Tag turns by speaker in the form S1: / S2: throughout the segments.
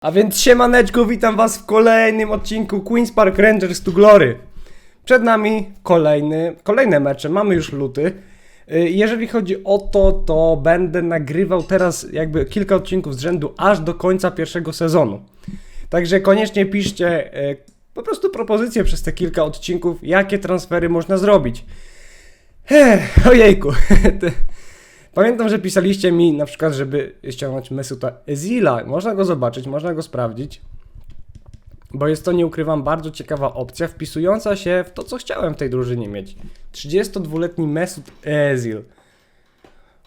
S1: A więc siemaneczko, witam was w kolejnym odcinku Queen's Park Rangers to Glory. Przed nami kolejny, kolejne mecze, mamy już luty. Y, Jeżeli chodzi o to, to będę nagrywał teraz jakby kilka odcinków z rzędu aż do końca pierwszego sezonu. Także koniecznie piszcie y, po prostu propozycje przez te kilka odcinków, jakie transfery można zrobić. Ech, ojejku. Pamiętam, że pisaliście mi na przykład, żeby ściągnąć Mesuta Ezila. Można go zobaczyć, można go sprawdzić. Bo jest to, nie ukrywam, bardzo ciekawa opcja, wpisująca się w to, co chciałem w tej drużynie mieć. 32-letni Mesut Ezil.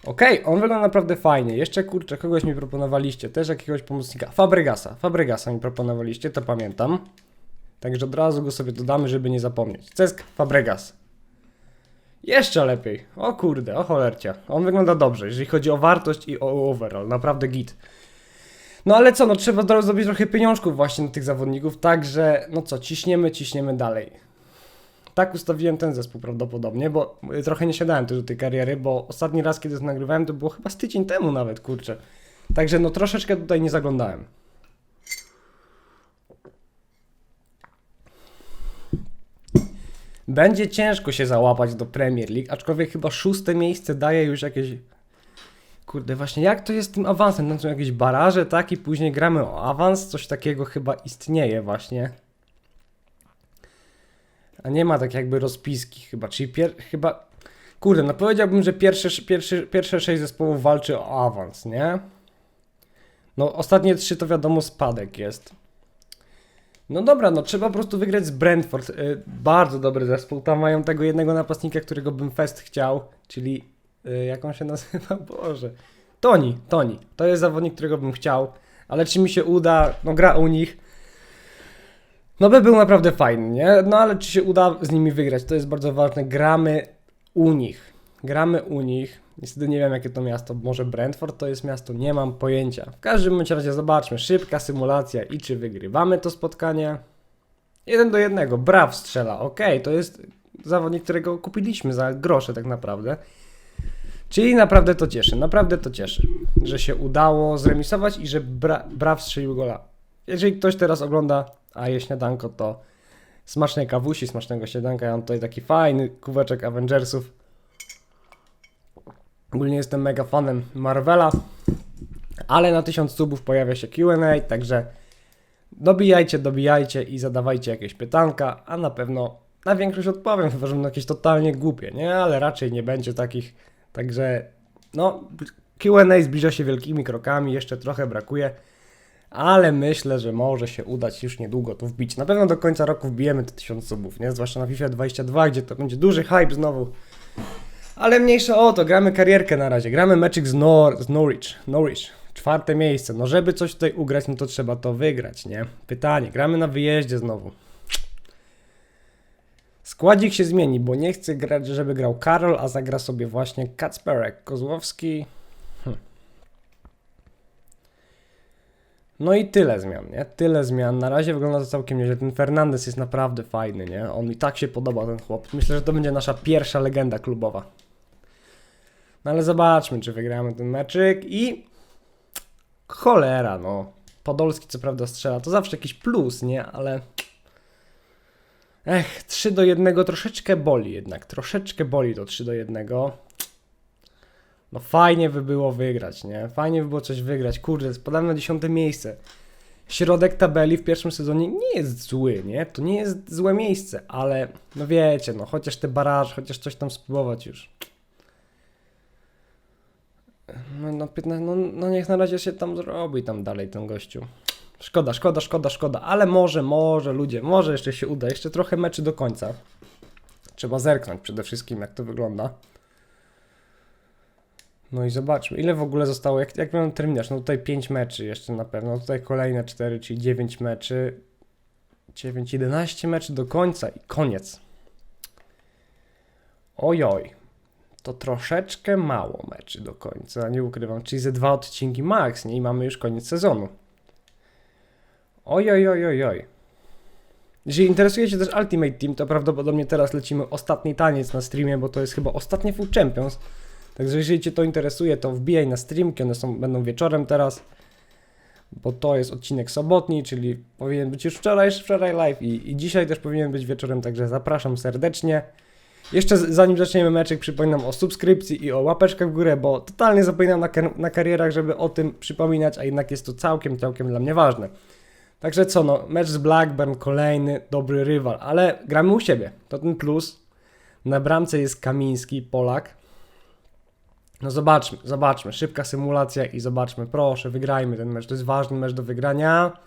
S1: Okej, on wygląda naprawdę fajnie. Jeszcze kurczę, kogoś mi proponowaliście, też jakiegoś pomocnika. Fabregasa, Fabregasa mi proponowaliście, to pamiętam. Także od razu go sobie dodamy, żeby nie zapomnieć. Cesk Fabregas. Jeszcze lepiej. O kurde, o cholercia. On wygląda dobrze, jeżeli chodzi o wartość i o overall. Naprawdę git. No ale co, no trzeba zrobić trochę pieniążków właśnie na tych zawodników, także no co, ciśniemy, ciśniemy dalej. Tak ustawiłem ten zespół prawdopodobnie, bo y, trochę nie siadałem też do tej kariery, bo ostatni raz, kiedy to nagrywałem, to było chyba z tydzień temu nawet, kurczę. Także no troszeczkę tutaj nie zaglądałem. Będzie ciężko się załapać do Premier League, aczkolwiek chyba szóste miejsce daje już jakieś. Kurde, właśnie jak to jest z tym awansem? Tam są jakieś baraże, tak? I później gramy o awans, coś takiego chyba istnieje właśnie. A nie ma tak jakby rozpiski chyba, czyli pier... chyba... Kurde, no powiedziałbym, że pierwsze, pierwsze, pierwsze sześć zespołów walczy o awans, nie? No ostatnie trzy to wiadomo spadek jest. No dobra, no trzeba po prostu wygrać z Brentford. Y, bardzo dobry zespół. Tam mają tego jednego napastnika, którego bym fest chciał, czyli y, jak on się nazywa? Boże. Toni, Toni. To jest zawodnik, którego bym chciał, ale czy mi się uda? No gra u nich. No by był naprawdę fajny, nie? No ale czy się uda z nimi wygrać? To jest bardzo ważne. Gramy u nich. Gramy u nich. Niestety nie wiem jakie to miasto. Może Brentford to jest miasto? Nie mam pojęcia. W każdym razie zobaczmy. Szybka symulacja i czy wygrywamy to spotkanie? Jeden do jednego. Braw strzela. Okej, to jest zawodnik, którego kupiliśmy za grosze tak naprawdę. Czyli naprawdę to cieszy. Naprawdę to cieszy, że się udało zremisować i że bra Braw strzelił gola. Jeżeli ktoś teraz ogląda a je śniadanko, to smacznej kawusi, smacznego śniadanka. Ja mam tutaj taki fajny kubeczek Avengersów. Ogólnie jestem mega fanem Marvela, ale na 1000 subów pojawia się Q&A, także dobijajcie, dobijajcie i zadawajcie jakieś pytanka, a na pewno na większość odpowiem, chyba że będą jakieś totalnie głupie, nie? Ale raczej nie będzie takich, także no Q&A zbliża się wielkimi krokami, jeszcze trochę brakuje, ale myślę, że może się udać już niedługo to wbić. Na pewno do końca roku wbijemy te 1000 subów, nie? Zwłaszcza na FIFA 22, gdzie to będzie duży hype znowu. Ale mniejsza o to, gramy karierkę na razie. Gramy meczyk z, Nor z Norwich. Norwich. Czwarte miejsce. No żeby coś tutaj ugrać, no to trzeba to wygrać, nie? Pytanie. Gramy na wyjeździe znowu. Składzik się zmieni, bo nie chcę grać, żeby grał Karol, a zagra sobie właśnie Kacperek, Kozłowski. Hm. No i tyle zmian, nie? Tyle zmian. Na razie wygląda to całkiem nieźle. Ten Fernandez jest naprawdę fajny, nie? On mi tak się podoba, ten chłop. Myślę, że to będzie nasza pierwsza legenda klubowa. No ale zobaczmy, czy wygramy ten meczyk i... Cholera, no. Podolski co prawda strzela, to zawsze jakiś plus, nie? Ale... Ech, 3 do 1 troszeczkę boli jednak. Troszeczkę boli to 3 do 1. No fajnie by było wygrać, nie? Fajnie by było coś wygrać. Kurde, spadamy na 10 miejsce. Środek tabeli w pierwszym sezonie nie jest zły, nie? To nie jest złe miejsce, ale no wiecie, no chociaż te baraże, chociaż coś tam spróbować już. No, no, 15, no, no niech na razie się tam zrobi tam dalej ten gościu. Szkoda, szkoda, szkoda, szkoda, ale może, może ludzie, może jeszcze się uda, jeszcze trochę meczy do końca. Trzeba zerknąć przede wszystkim jak to wygląda. No i zobaczmy, ile w ogóle zostało, jak, jak miałem terminarz, no tutaj 5 meczy jeszcze na pewno, tutaj kolejne 4, czyli 9 meczy. 9, 11 meczy do końca i koniec. Ojoj, to troszeczkę mało meczy do końca, nie ukrywam, czyli ze dwa odcinki max, nie? I mamy już koniec sezonu. Oj, oj, oj, oj, oj. Jeżeli interesuje się też Ultimate Team, to prawdopodobnie teraz lecimy ostatni taniec na streamie, bo to jest chyba ostatnie Food Champions. Także jeżeli Cię to interesuje, to wbijaj na streamki, one są, będą wieczorem teraz. bo to jest odcinek sobotni, czyli powinien być już wczoraj, wczoraj live i, i dzisiaj też powinien być wieczorem, także zapraszam serdecznie. Jeszcze zanim zaczniemy meczek, przypominam o subskrypcji i o łapeczkach w górę, bo totalnie zapominam na, kar- na karierach, żeby o tym przypominać, a jednak jest to całkiem, całkiem dla mnie ważne. Także co, no, mecz z Blackburn, kolejny dobry rywal, ale gramy u siebie, to ten plus. Na bramce jest Kamiński, Polak. No zobaczmy, zobaczmy, szybka symulacja i zobaczmy, proszę, wygrajmy ten mecz, to jest ważny mecz do wygrania.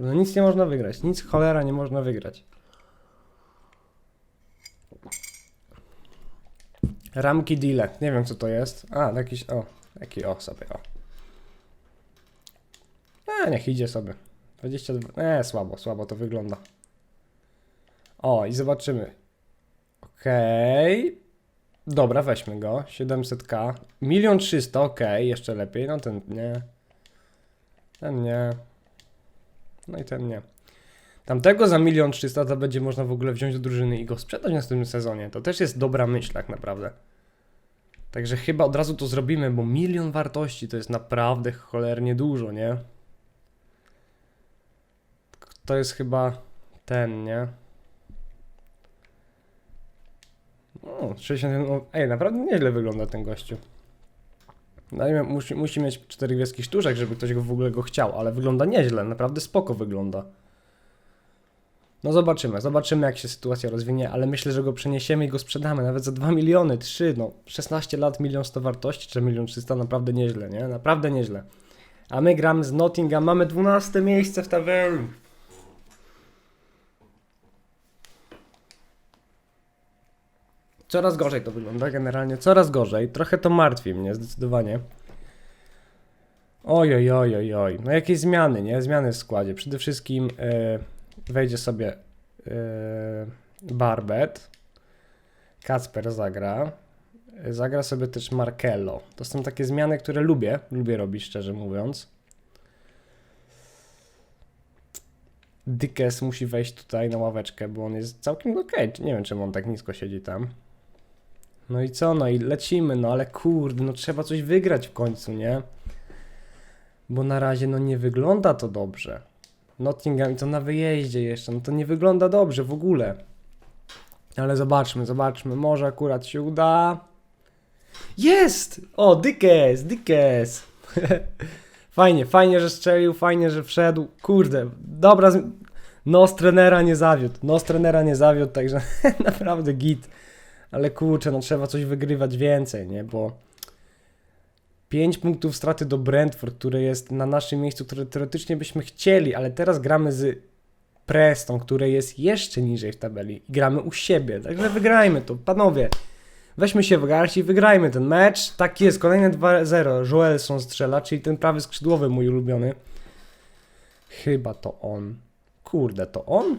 S1: No nic nie można wygrać, nic cholera nie można wygrać. Ramki deale, nie wiem co to jest. A, jakiś, o, jaki, o sobie, o. A, niech idzie sobie. 22, nie, słabo, słabo to wygląda. O, i zobaczymy. Okej. Dobra, weźmy go. 700k. Milion 300, okej, jeszcze lepiej. No ten nie. Ten nie. No i ten nie. Tamtego za milion 300 to będzie można w ogóle wziąć do drużyny i go sprzedać w następnym sezonie. To też jest dobra myśl tak naprawdę. Także chyba od razu to zrobimy, bo milion wartości to jest naprawdę cholernie dużo, nie? To jest chyba ten, nie? O, 61, no, ej, naprawdę nieźle wygląda ten gościu. Dajmy, musi, musi mieć cztery gwiazdki sztuczek, żeby ktoś go w ogóle go chciał, ale wygląda nieźle, naprawdę spoko wygląda. No zobaczymy, zobaczymy jak się sytuacja rozwinie, ale myślę, że go przeniesiemy i go sprzedamy nawet za 2 miliony, 3, no 16 lat, milion 100 wartości, czy milion 300, naprawdę nieźle, nie? Naprawdę nieźle. A my gramy z Nottingham, mamy 12 miejsce w tabeli. Coraz gorzej to wygląda, generalnie coraz gorzej. Trochę to martwi mnie, zdecydowanie. Oj, oj, oj, oj, oj. No jakieś zmiany, nie? Zmiany w składzie. Przede wszystkim e, wejdzie sobie e, Barbet. Kacper zagra. Zagra sobie też Markello. To są takie zmiany, które lubię. Lubię robić, szczerze mówiąc. Dykes musi wejść tutaj na ławeczkę, bo on jest całkiem okej. Nie wiem, czemu on tak nisko siedzi tam. No i co? No i lecimy, no ale kurde, no trzeba coś wygrać w końcu, nie? Bo na razie no nie wygląda to dobrze. Nottingham i to na wyjeździe jeszcze, no to nie wygląda dobrze w ogóle. Ale zobaczmy, zobaczmy, może akurat się uda. Jest! O, Dykes, Dykes! fajnie, fajnie, że strzelił, fajnie, że wszedł. Kurde, dobra, nos trenera nie zawiódł, nos trenera nie zawiódł, także naprawdę git. Ale kurczę, no trzeba coś wygrywać więcej, nie? Bo 5 punktów straty do Brentford, które jest na naszym miejscu, które teoretycznie byśmy chcieli, ale teraz gramy z Preston, które jest jeszcze niżej w tabeli i gramy u siebie. Także wygrajmy to, panowie. Weźmy się w garść i wygrajmy ten mecz. Tak jest, kolejne 2-0. Joelson strzela, czyli ten prawy skrzydłowy mój ulubiony. Chyba to on. Kurde, to on?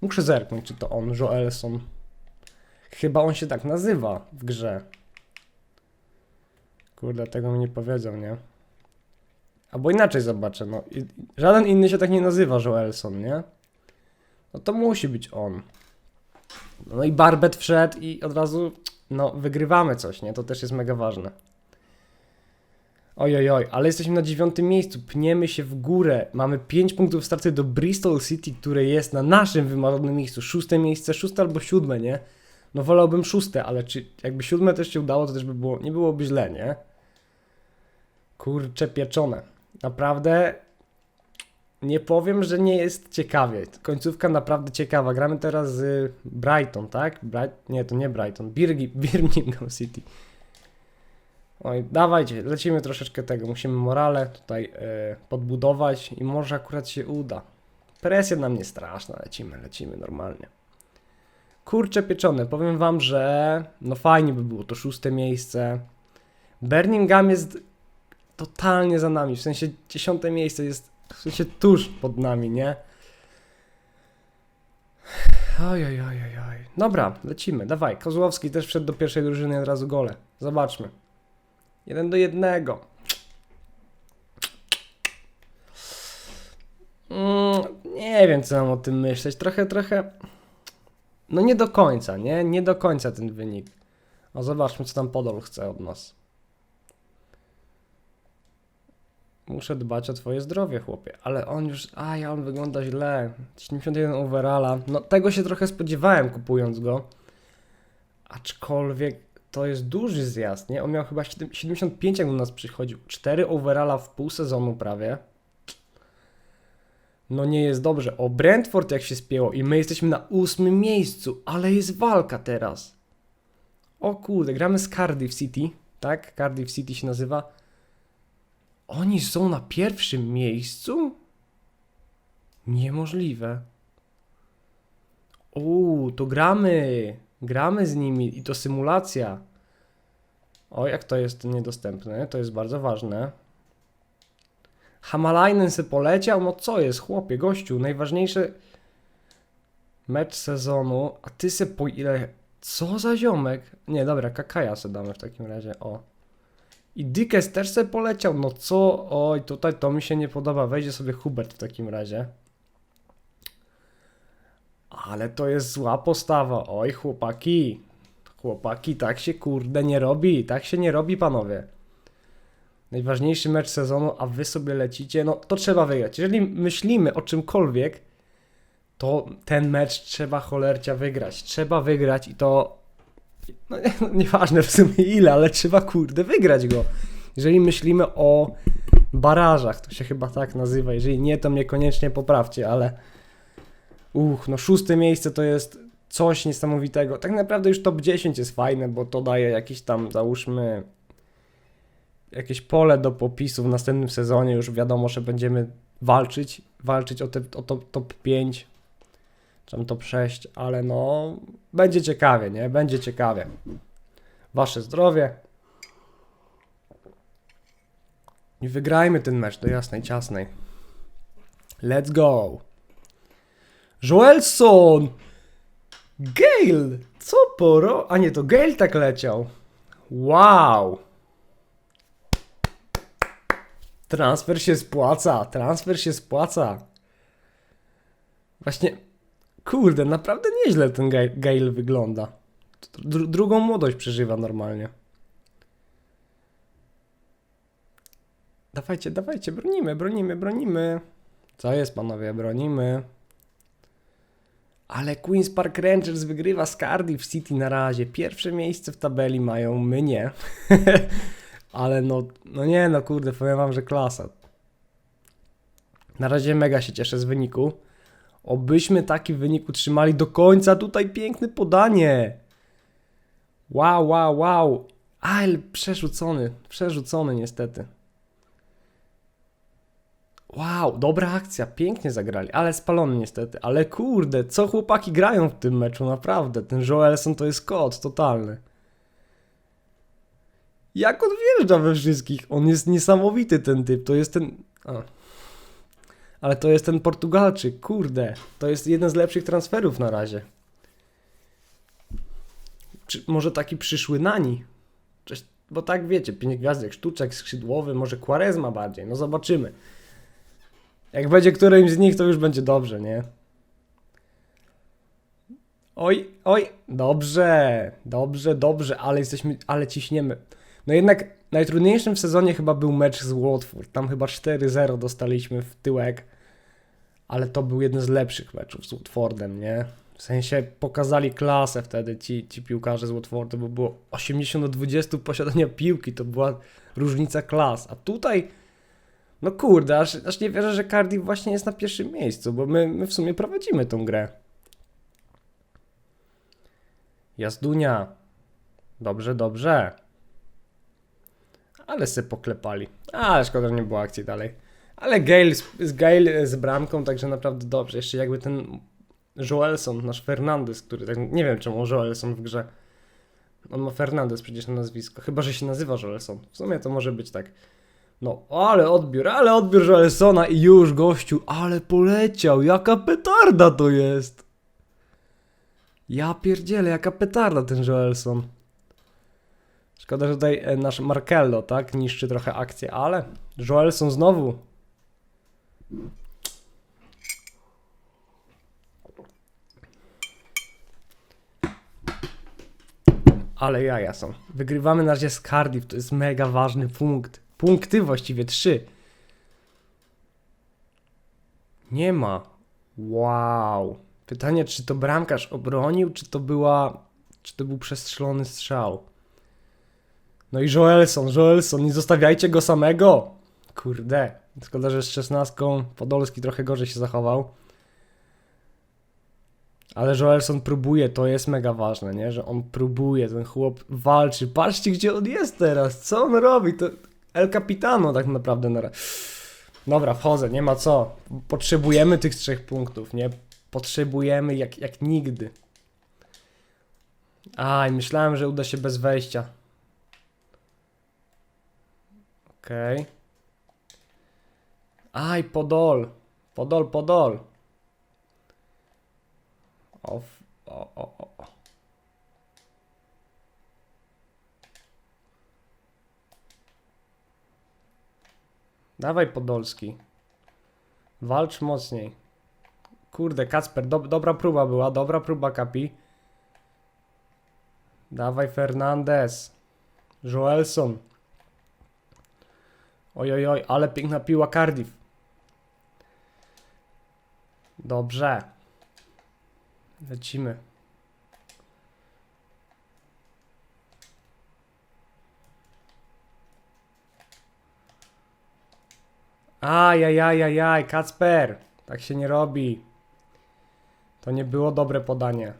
S1: Muszę zerknąć, czy to on, Joelson. Chyba on się tak nazywa w grze. Kurde, tego mi nie powiedzą, nie? Albo inaczej zobaczę, no. Żaden inny się tak nie nazywa Joelson, nie? No to musi być on. No i Barbet wszedł i od razu, no, wygrywamy coś, nie? To też jest mega ważne. Oj, oj, ale jesteśmy na dziewiątym miejscu, pniemy się w górę. Mamy 5 punktów straty do Bristol City, które jest na naszym wymarzonym miejscu. Szóste miejsce, szóste albo siódme, nie? No wolałbym szóste, ale czy jakby siódme też się udało, to też by było, nie byłoby źle, nie? Kurcze pieczone. Naprawdę nie powiem, że nie jest ciekawie. Końcówka naprawdę ciekawa. Gramy teraz z Brighton, tak? Bright... Nie, to nie Brighton. Birgi... Birmingham City. Oj, dawajcie, lecimy troszeczkę tego. Musimy morale tutaj e, podbudować i może akurat się uda. Presja na mnie straszna. Lecimy, lecimy normalnie. Kurcze pieczone. Powiem wam, że no fajnie by było to szóste miejsce. Birmingham jest totalnie za nami. W sensie dziesiąte miejsce jest w sensie tuż pod nami, nie? Oj, oj, oj, oj, oj. Dobra, lecimy, dawaj. Kozłowski też wszedł do pierwszej drużyny od razu gole. Zobaczmy. Jeden do jednego. Mm, nie wiem, co mam o tym myśleć. Trochę, trochę. No nie do końca, nie? Nie do końca ten wynik. A zobaczmy, co tam Podol chce od nas. Muszę dbać o twoje zdrowie, chłopie. Ale on już... A, ja on wygląda źle. 71 overalla. No, tego się trochę spodziewałem, kupując go. Aczkolwiek to jest duży zjazd, nie? On miał chyba 7 75, jak do nas przychodził. 4 overalla w pół sezonu prawie. No nie jest dobrze. O, Brentford jak się spięło i my jesteśmy na ósmym miejscu, ale jest walka teraz. O kurde, gramy z Cardiff City, tak? Cardiff City się nazywa. Oni są na pierwszym miejscu? Niemożliwe. Uuu, to gramy. Gramy z nimi i to symulacja. O, jak to jest niedostępne, to jest bardzo ważne. Hamalainen se poleciał, no co jest, chłopie, gościu, najważniejszy mecz sezonu, a ty se po ile... Co za ziomek? Nie, dobra, Kakaja se damy w takim razie, o. I Dykes też se poleciał, no co? Oj, tutaj to mi się nie podoba, wejdzie sobie Hubert w takim razie. Ale to jest zła postawa, oj chłopaki. Chłopaki, tak się kurde nie robi, tak się nie robi panowie najważniejszy mecz sezonu, a wy sobie lecicie, no to trzeba wygrać. Jeżeli myślimy o czymkolwiek, to ten mecz trzeba cholercia wygrać. Trzeba wygrać i to no, no, nieważne w sumie ile, ale trzeba kurde wygrać go. Jeżeli myślimy o barażach, to się chyba tak nazywa. Jeżeli nie, to mnie koniecznie poprawcie, ale uch, no szóste miejsce to jest coś niesamowitego. Tak naprawdę już top 10 jest fajne, bo to daje jakiś tam, załóżmy, jakieś pole do popisu w następnym sezonie. Już wiadomo, że będziemy walczyć, walczyć o, te, o to, top 5, czy tam top 6, ale no, będzie ciekawie, nie? Będzie ciekawie. Wasze zdrowie. I wygrajmy ten mecz do jasnej, ciasnej. Let's go. Joelson! Gale! Co poro? A nie, to Gale tak leciał. Wow! Transfer się spłaca, transfer się spłaca. Właśnie, kurde, naprawdę nieźle ten Gale wygląda. Dru drugą młodość przeżywa normalnie. Dawajcie, dawajcie, bronimy, bronimy, bronimy. Co jest, panowie, bronimy. Ale Queen's Park Rangers wygrywa z Cardiff City na razie. Pierwsze miejsce w tabeli mają, my nie. Ale no, no nie, no kurde, powiem wam, że klasa. Na razie mega się cieszę z wyniku. Obyśmy taki wynik utrzymali do końca. Tutaj piękne podanie. Wow, wow, wow. Ale przerzucony, przerzucony niestety. Wow, dobra akcja, pięknie zagrali, ale spalony niestety. Ale kurde, co chłopaki grają w tym meczu, naprawdę. Ten Joelson to jest kot totalny. Jak on wjeżdża we wszystkich? On jest niesamowity ten typ. To jest ten. A. Ale to jest ten Portugalczyk, kurde. To jest jeden z lepszych transferów na razie. Czy może taki przyszły Nani? Cześć, bo tak wiecie, pięć gwiazdek, sztuczek, skrzydłowy, może Quaresma bardziej. No zobaczymy. Jak będzie którymś z nich, to już będzie dobrze, nie? Oj, oj, dobrze, dobrze, dobrze, ale jesteśmy, ale ciśniemy. No jednak najtrudniejszym w sezonie chyba był mecz z Watford. Tam chyba 4-0 dostaliśmy w tyłek, ale to był jeden z lepszych meczów z Watfordem, nie? W sensie pokazali klasę wtedy ci, ci piłkarze z Watfordu, bo było 80 do 20 posiadania piłki, to była różnica klas. A tutaj, no kurde, aż, aż nie wierzę, że Cardiff właśnie jest na pierwszym miejscu, bo my, my w sumie prowadzimy tą grę. Jazdunia. Dobrze, dobrze. Ale se poklepali. Ale szkoda, że nie było akcji dalej. Ale Gale z, z, Gale z bramką, także naprawdę dobrze. Jeszcze jakby ten Joelson, nasz Fernandez, który tak nie wiem czemu Joelson w grze. On ma Fernandez przecież na nazwisko. Chyba, że się nazywa Joelson. W sumie to może być tak. No, ale odbiór, ale odbiór Joelsona i już gościu, ale poleciał. Jaka petarda to jest. Ja pierdzielę, jaka petarda ten Joelson. Szkoda, że tutaj e, nasz Markello, tak, niszczy trochę akcję, ale Joelson znowu. Ale jaja są. Wygrywamy na razie z Cardiff, to jest mega ważny punkt. Punkty właściwie trzy. Nie ma. Wow. Pytanie, czy to bramkarz obronił, czy to była. Czy to był przestrzelony strzał? No i Joelson, Joelson, nie zostawiajcie go samego. Kurde. Szkoda, że z szesnastką Podolski trochę gorzej się zachował. Ale Joelson próbuje, to jest mega ważne, nie? Że on próbuje, ten chłop walczy. Patrzcie, gdzie on jest teraz, co on robi? To El Capitano tak naprawdę. Na... ra- Dobra, wchodzę, nie ma co. Potrzebujemy tych trzech punktów, nie? Potrzebujemy jak, jak nigdy. Aj, myślałem, że uda się bez wejścia. Okej. Aj, Podol. Podol, Podol. O, o, o, o. Dawaj Podolski. Walcz mocniej. Kurde, Kacper, dob- dobra próba była, dobra próba Kapi. Dawaj Fernandez. Joelson. Oj, oj, oj, ale piękna piła Cardiff. Dobrze. Lecimy. Ajajajajaj, Kacper. Tak się nie robi. To nie było dobre podanie.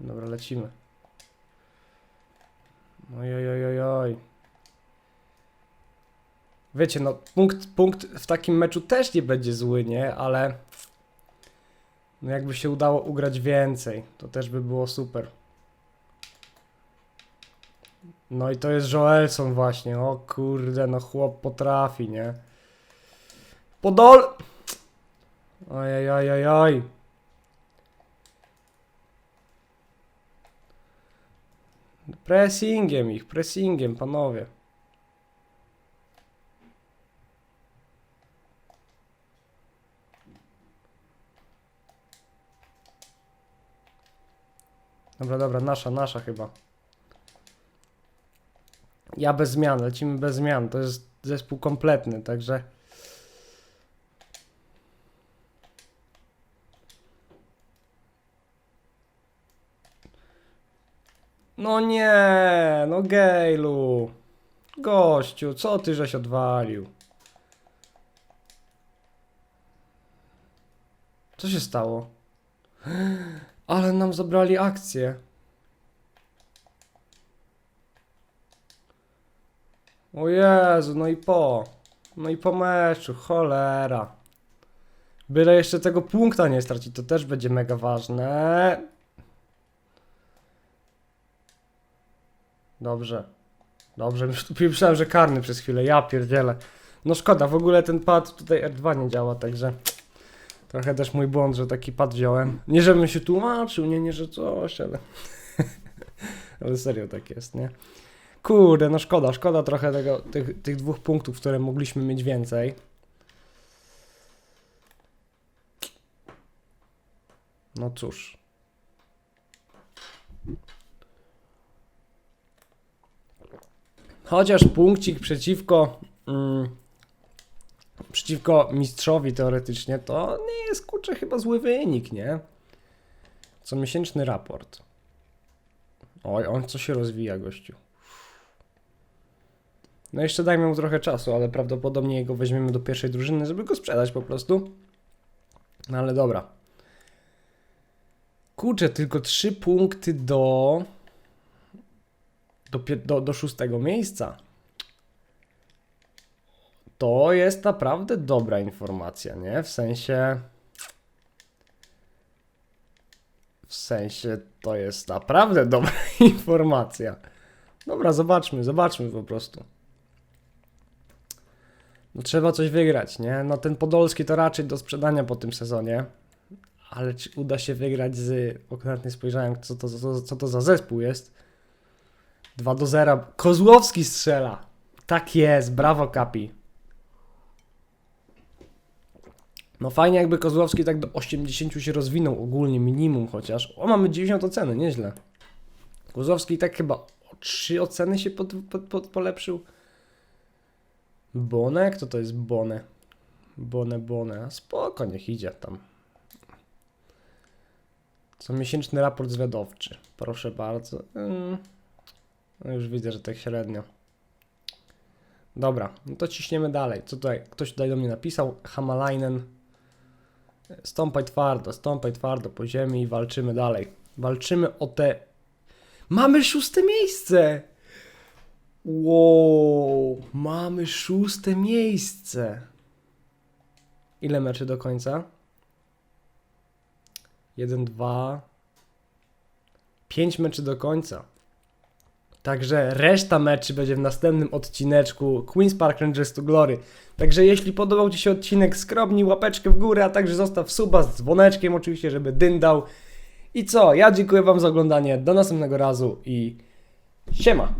S1: Dobra, lecimy. Oj, oj, oj, oj, oj. Wiecie, no punkt, punkt w takim meczu też nie będzie zły, nie? Ale no jakby się udało ugrać więcej, to też by było super. No i to jest Joelson właśnie, o kurde, no chłop potrafi, nie? Podol! Oj, oj, oj, Pressingiem ich, pressingiem, panowie. Dobra, dobra, nasza, nasza chyba. Ja bez zmian, lecimy bez zmian. To jest zespół kompletny, także. No nie, no Gejlu. Gościu, co ty żeś odwalił? Co się stało? Ale nam zabrali akcję. O Jezu, no i po. No i po meczu, cholera. Byle jeszcze tego punkta nie stracić, to też będzie mega ważne. Dobrze. Dobrze, myślałem, że karny przez chwilę, ja pierdzielę. No szkoda, w ogóle ten pad tutaj R2 nie działa, także trochę też mój błąd, że taki pad wziąłem. Nie żebym się tłumaczył, nie, nie, że coś, ale... ale serio tak jest, nie? Kurde, no szkoda, szkoda trochę tego, tych, tych dwóch punktów, które mogliśmy mieć więcej. No cóż. Chociaż punkcik przeciwko mm, przeciwko mistrzowi teoretycznie, to nie jest kurczę chyba zły wynik, nie? Co miesięczny raport. Oj, on co się rozwija, gościu. No jeszcze dajmy mu trochę czasu, ale prawdopodobnie jego weźmiemy do pierwszej drużyny, żeby go sprzedać po prostu. No ale dobra. Kurczę, tylko trzy punkty do do, do, do szóstego miejsca. To jest naprawdę dobra informacja, nie? W sensie. W sensie to jest naprawdę dobra informacja. Dobra, zobaczmy, zobaczmy po prostu. No trzeba coś wygrać, nie? No ten Podolski to raczej do sprzedania po tym sezonie. Ale czy uda się wygrać z... Okradnie spojrzałem, co to, co, co to za zespół jest. 2 do 0. Kozłowski strzela. Tak jest, brawo Kapi. No fajnie jakby Kozłowski tak do 80 się rozwinął ogólnie, minimum chociaż. O, mamy 90 oceny, nieźle. Kozłowski tak chyba o 3 oceny się pod, pod, pod, polepszył. Bone? Kto to jest Bone? Bone, Bone. Spoko, niech idzie tam. Comiesięczny raport zwiadowczy. Proszę bardzo. Mm. No już widzę, że tak średnio. Dobra, no to ciśniemy dalej. Co tutaj? Ktoś tutaj do mnie napisał. Hamalainen. Stąpaj twardo, stąpaj twardo po ziemi i walczymy dalej. Walczymy o te... Mamy szóste miejsce! Wow, mamy szóste miejsce. Ile meczy do końca? 1, 2, 5 meczy do końca. Także reszta meczy będzie w następnym odcineczku Queen's Park Rangers to Glory. Także jeśli podobał Ci się odcinek, skrobnij łapeczkę w górę, a także zostaw suba z dzwoneczkiem oczywiście, żeby dyndał. I co? Ja dziękuję Wam za oglądanie. Do następnego razu i siema!